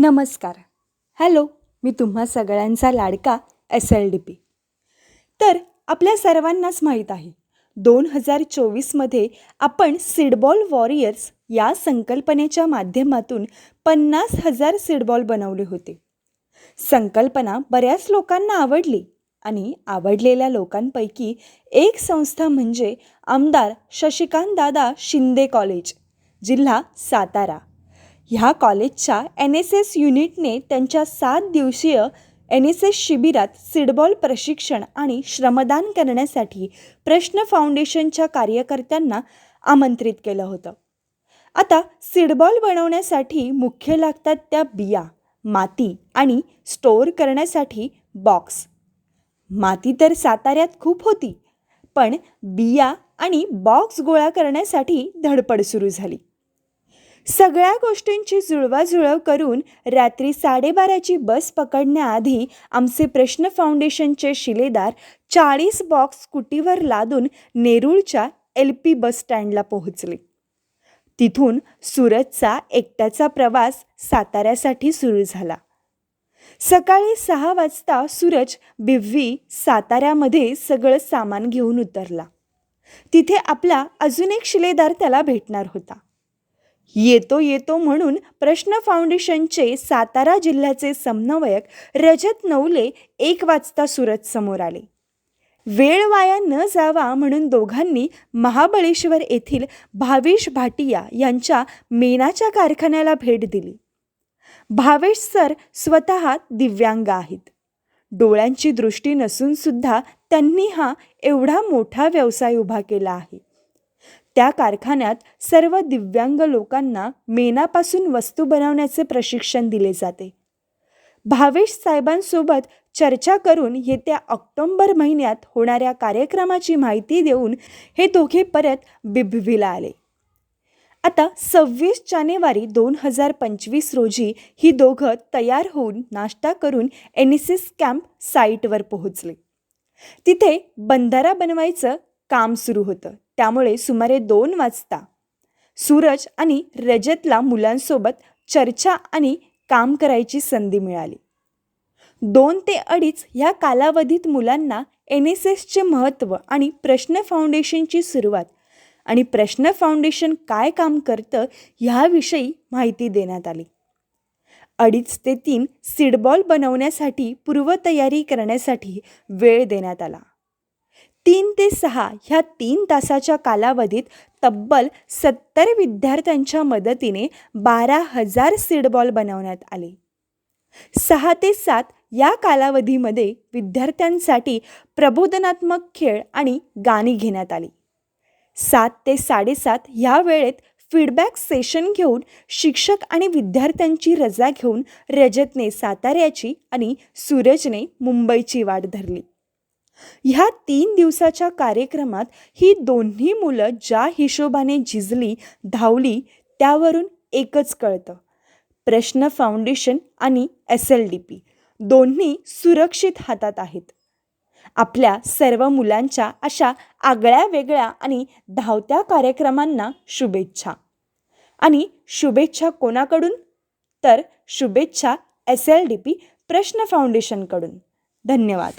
नमस्कार. हॅलो मी तुम्हा सगळ्यांचा लाडका एस एल डी पी. तर आपल्या सर्वांनाच माहीत आहे दोन हजार चोवीसमध्ये आपण सीडबॉल वॉरियर्स या संकल्पनेच्या माध्यमातून पन्नास हजार सीडबॉल बनवले होते. संकल्पना बऱ्याच लोकांना आवडली आणि आवडलेल्या लोकांपैकी एक संस्था म्हणजे आमदार शशिकांत दादा शिंदे कॉलेज जिल्हा सातारा. ह्या कॉलेजच्या एन एस एस युनिटने त्यांच्या सात दिवसीय एन एस एस शिबिरात सिडबॉल प्रशिक्षण आणि श्रमदान करण्यासाठी प्रश्न फाउंडेशनच्या कार्यकर्त्यांना आमंत्रित केलं होतं. आता सिडबॉल बनवण्यासाठी मुख्य लागतात त्या बिया माती आणि स्टोअर करण्यासाठी बॉक्स. माती तर साताऱ्यात खूप होती पण बिया आणि बॉक्स गोळा करण्यासाठी धडपड सुरू झाली. सगळ्या गोष्टींची जुळवाजुळव करून रात्री साडेबाराची बस पकडण्याआधी आमचे प्रश्न फाउंडेशनचे शिलेदार चाळीस बॉक्स स्कूटीवर लादून नेरूळच्या एल पी बस स्टँडला पोहोचले. तिथून सुरतचा एकट्याचा प्रवास साताऱ्यासाठी सुरू झाला. सकाळी सहा वाजता सूरज बिव्वी साताऱ्यामध्ये सगळं सामान घेऊन उतरला. तिथे आपला अजून एक शिलेदार त्याला भेटणार होता. येतो येतो म्हणून प्रश्न फाउंडेशनचे सातारा जिल्ह्याचे समन्वयक रजत नवले एक वाजता सुरत समोर आले. वेळ वाया न जावा म्हणून दोघांनी महाबळेश्वर येथील भावेश भाटिया यांच्या मेनाच्या कारखान्याला भेट दिली. भावेश सर स्वतः दिव्यांग आहेत. डोळ्यांची दृष्टी नसून सुद्धा त्यांनी हा एवढा मोठा व्यवसाय उभा केला आहे. त्या कारखान्यात सर्व दिव्यांग लोकांना मेनापासून वस्तू बनवण्याचे प्रशिक्षण दिले जाते. भावेश साहेबांसोबत चर्चा करून येत्या ऑक्टोंबर महिन्यात होणाऱ्या कार्यक्रमाची माहिती देऊन हे दोघे परत बिबवीला आले. आता सव्वीस जानेवारी दोन हजार पंचवीस रोजी ही दोघं तयार होऊन नाश्ता करून एन एस एस कॅम्प साईटवर पोहोचले. तिथे बंधारा बनवायचं काम सुरू होतं. त्यामुळे सुमारे दोन वाजता सूरज आणि रजतला मुलांसोबत चर्चा आणि काम करायची संधी मिळाली. दोन ते अडीच ह्या कालावधीत मुलांना एन एस एसचे महत्त्व आणि प्रश्न फाउंडेशनची सुरुवात आणि प्रश्न फाउंडेशन काय काम करतं ह्याविषयी माहिती देण्यात आली. अडीच ते तीन सीडबॉल बनवण्यासाठी पूर्वतयारी करण्यासाठी वेळ देण्यात आला. तीन ते सहा ह्या तीन तासाच्या कालावधीत तब्बल सत्तर विद्यार्थ्यांच्या मदतीने बारा हजार सीडबॉल बनवण्यात आले. सहा ते सात या कालावधीमध्ये विद्यार्थ्यांसाठी प्रबोधनात्मक खेळ आणि गाणी घेण्यात आली. सात ते साडेसात ह्या वेळेत फीडबॅक सेशन घेऊन शिक्षक आणि विद्यार्थ्यांची रजा घेऊन रजतने साताऱ्याची आणि सूरजने मुंबईची वाट धरली. ह्या तीन दिवसाच्या कार्यक्रमात ही दोन्ही मुलं ज्या हिशोबाने झिजली धावली त्यावरून एकच कळतं. प्रश्न फाउंडेशन आणि एस एल डी पी दोन्ही सुरक्षित हातात आहेत. आपल्या सर्व मुलांच्या अशा आगळ्या वेगळ्या आणि धावत्या कार्यक्रमांना शुभेच्छा. आणि शुभेच्छा कोणाकडून? तर शुभेच्छा एस एल डी पी प्रश्न फाउंडेशनकडून. धन्यवाद.